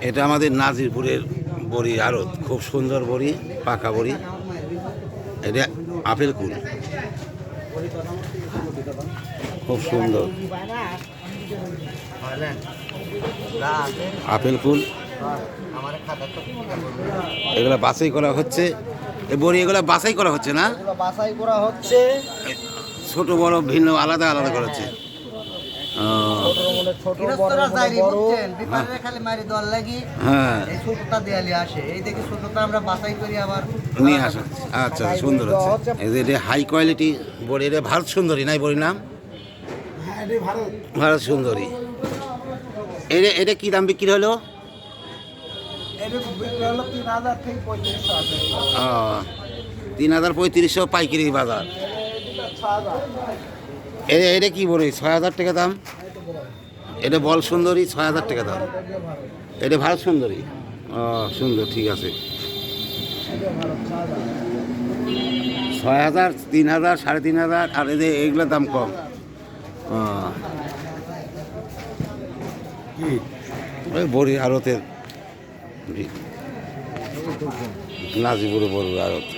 এটা আমাদের নাজিরপুরের বড়ি আড়ত খুব সুন্দর বড়ি পাকা বড়ি। এটা আপেল কুল। খুব সুন্দর। আপেল কুল। এগুলো বাছাই করা হচ্ছে। বড়ি এগুলো বাছাই করা হচ্ছে না? বাছাই করা হচ্ছে। ছোট বড় ভিন্ন আলাদা আলাদা করা হচ্ছে। আচ্ছা সুন্দর হচ্ছে। এই যে এটা হাই কোয়ালিটি বড়ি এটা ভারত সুন্দরী নাই বড়ির নাম? ভারত। সুন্দরী। এটা এটা কি দাম বিক্রি হলো? তিন হাজার পঁয়ত্রিশশো পাইকারি বাজার। এটা এটা কি বড়ি ছয় হাজার টাকা দাম? এটা বল সুন্দরী ছয় হাজার টাকা দাম। এটা ভারত সুন্দরী? ও সুন্দর ঠিক আছে। ছয় হাজার তিন হাজার সাড়ে তিন হাজার আর এদের এইগুলোর দাম কম। ওই বড়ি আড়তের। নাজিপুরে বড় আড়ত।